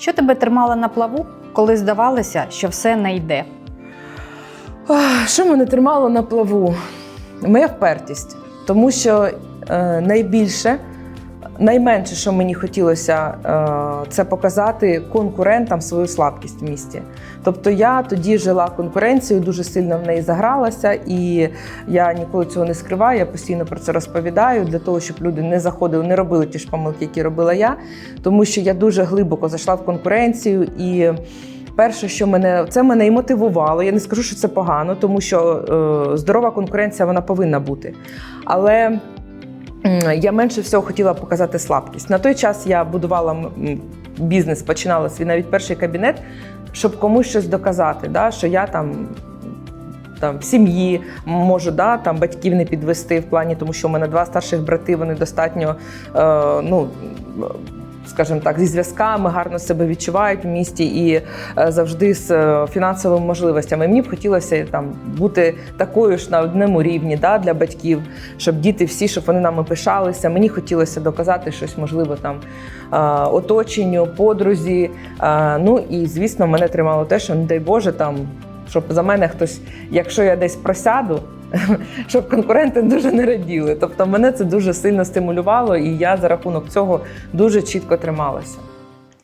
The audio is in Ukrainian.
Що тебе тримало на плаву, коли здавалося, що все не йде? Що мене тримало на плаву? Моя впертість. Тому що е, найбільше, найменше, що мені хотілося, е, це показати конкурентам свою слабкість в місті. Тобто я тоді жила конкуренцією, дуже сильно в неї загралася, і я ніколи цього не скриваю. Я постійно про це розповідаю для того, щоб люди не заходили, не робили ті ж помилки, які робила я, тому що я дуже глибоко зайшла в конкуренцію і. Перше, що мене це мене і мотивувало. Я не скажу, що це погано, тому що е, здорова конкуренція вона повинна бути. Але я менше всього хотіла показати слабкість. На той час я будувала бізнес, починала свій навіть перший кабінет, щоб комусь щось доказати, да, що я там. Там в сім'ї можу да, там батьків не підвести в плані, тому що у мене два старших брати, вони достатньо е, ну, скажімо так, зі зв'язками гарно себе відчувають в місті і е, завжди з е, фінансовими можливостями. Мені б хотілося там бути такою ж на одному рівні да, для батьків, щоб діти всі, щоб вони нами пишалися. Мені хотілося доказати щось, можливо, там е, оточенню, подрузі. Е, Ну і звісно, мене тримало те, що не дай Боже, там щоб за мене хтось, якщо я десь просяду. Щоб конкуренти дуже не раділи. Тобто мене це дуже сильно стимулювало, і я за рахунок цього дуже чітко трималася.